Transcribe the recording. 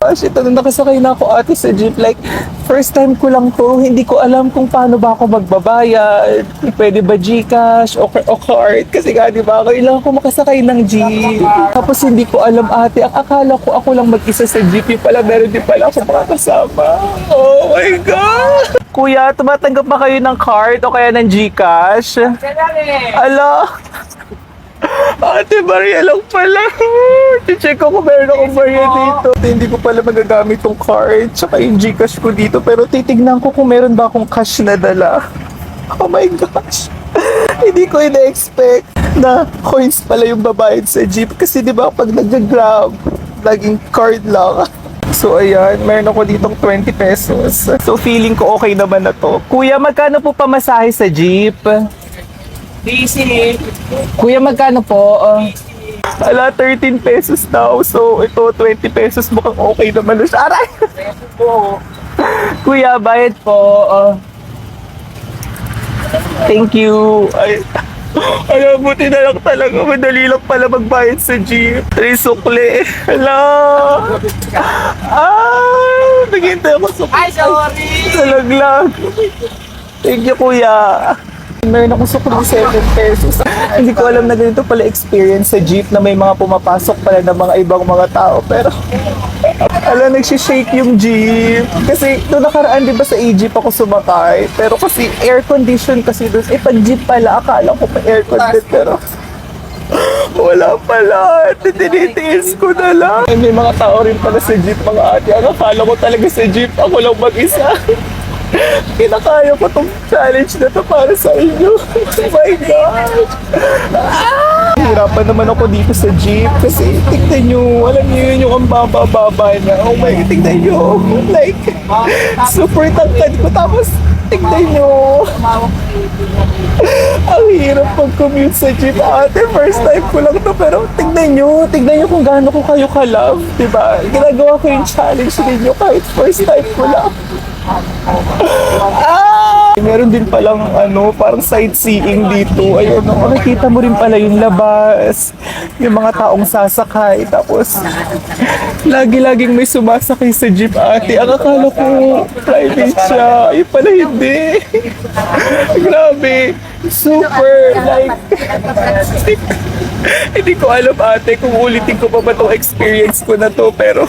Gosh, ito na nakasakay na ako ate sa jeep. Like, first time ko lang to. Hindi ko alam kung paano ba ako magbabayad. Pwede ba Gcash o, o card? Kasi nga, di ba, kailangan ko makasakay ng jeep. Tapos hindi ko alam ate. Ang akala ko ako lang mag-isa sa jeep. Yung pala, meron din pala ako mga kasama. Oh my God! Kuya, tumatanggap ba kayo ng card o kaya ng Gcash? Ala! Ate, Maria lang pala. I-check ko kung meron akong Maria dito. Hindi ko pala magagamit tong card. Tsaka yung Gcash ko dito. Pero titignan ko kung meron ba akong cash na dala. Oh my gosh. Hindi ko ina-expect na coins pala yung babayad sa jeep. Kasi di ba pag nag-grab, laging card lang. So ayan, meron ako ditong 20 pesos. So feeling ko okay naman na to. Kuya, magkano po pamasahe sa jeep? Easy. Kuya, magkano po? Uh, ala, 13 pesos daw. So, ito, 20 pesos. Mukhang okay naman na siya. Aray! Po. Kuya, bayad po. Uh, thank you. Ay, alam, buti na lang talaga. Madali lang pala magbayad sa jeep. Ay, sukli. Hala. Ah, naghintay ako sa Ay, sorry. Talaglag. Thank you, kuya. Meron akong sukli 7 pesos. Hindi ko alam na ganito pala experience sa jeep na may mga pumapasok pala ng mga ibang mga tao. Pero, ala, nagsishake yung jeep. Kasi, doon nakaraan, di ba sa e-jeep ako sumakay. Pero kasi, air condition kasi doon. Eh, pag jeep pala, akala ko pa air condition. Pero, wala pala. Tinitiis ko na lang. May mga tao rin pala sa jeep, mga ate. Ang akala ko talaga sa jeep, ako lang mag-isa. Kinakaya ko tong challenge na to para sa inyo. Oh my God! Ah! Hirapan naman ako dito sa jeep kasi tignan nyo, alam niyo yun yung ang baba-baba na. Oh my God, tignan nyo. Like, super tangkad ko. Tapos, tignan nyo. Ang hirap pag-commute sa jeep. Ate, first time ko lang to. Pero tignan nyo, tignan nyo kung gaano ko kayo ka-love. Diba? Ginagawa ko yung challenge ninyo kahit first time ko lang. Ah! Meron din palang ano, parang sightseeing dito. Ayun, no, nakikita mo rin pala yung labas, yung mga taong sasakay. Tapos, lagi-laging may sumasakay sa jeep ate. Ang akala ko, private siya. Ay pala hindi. Grabe. Super, like, hindi ko alam ate kung ulitin ko pa ba tong experience ko na to. Pero,